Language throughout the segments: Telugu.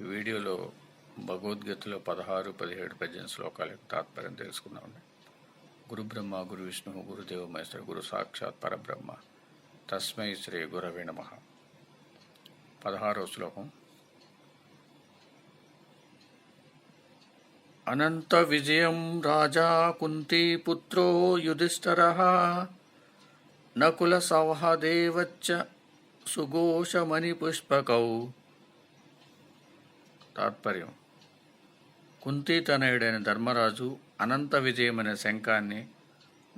ఈ వీడియోలో భగవద్గీతలో పదహారు పదిహేడు పద్దెనిమిది శ్లోకాల యొక్క తాత్పర్యం తెలుసుకుందామండి. గురు బ్రహ్మ గురు విష్ణు గురుదేవ మహేశ్వర గురు సాక్షాత్ పరబ్రహ్మ. తస్మై శ్రీ గురవే నమ. పదహారో శ్లోకం. అనంత విజయం రాజా కుంతీపుత్రో యుధిష్ఠర. నకుల సహదేవచ్చ సుఘోషమణి పుష్పకౌ తాత్పర్యం. కుంతి తనయుడైన ధర్మరాజు అనంత విజయమనే శంఖాన్ని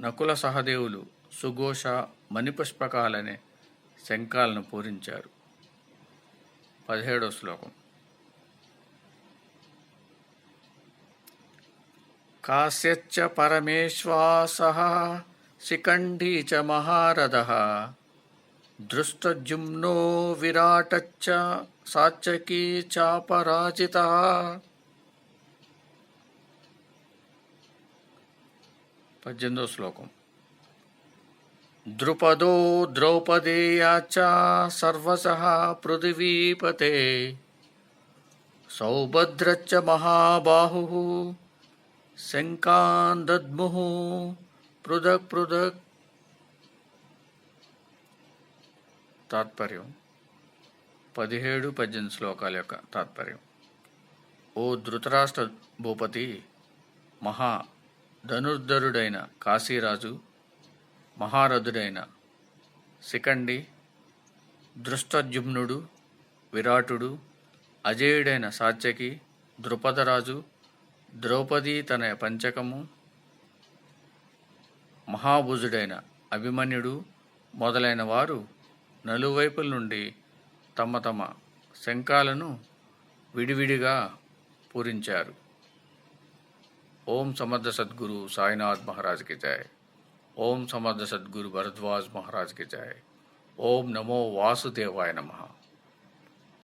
నకుల సహదేవులు సుఘోష మణిపుష్పకాలనే శంఖాలను పూరించారు. పదిహేడో శ్లోకం. కాశ్యచ్చ పరమేశ్వాస శిఖండీ చ మహారథ దృష్టజుమ్నో విరాటచ్చ సాత్యకీ చాపరాజితः పద్దెనిమిదో శ్లోకం ద్రుపదో ద్రౌపదేయాచ సర్వసః పృథివీపతే సౌభద్రచ్చ మహాబాహుः శంకాన్ దద్ముః పృథక్ పృథక్ తాత్పర్యం. పదిహేడు పద్దెనిమిది శ్లోకాల యొక్క తాత్పర్యం. ఓ ధృతరాష్ట్ర భూపతి మహా ధనుర్ధరుడైన కాశీరాజు మహారథుడైన శిఖండి దృష్టజుమ్నుడు విరాటుడు అజేయుడైన సాత్యకి ద్రుపదరాజు ద్రౌపది తన పంచకము మహాభుజుడైన అభిమన్యుడు మొదలైన వారు నలువైపుల నుండి తమ తమ శంఖాలను విడివిడిగా పూరించారు. ఓం సమర్థ సద్గురు సాయినాథ్ మహారాజ్కి ఓం సమర్థ సద్గురు భరద్వాజ్ మహారాజ్కి ఓం నమో వాసుదేవాయ నమః.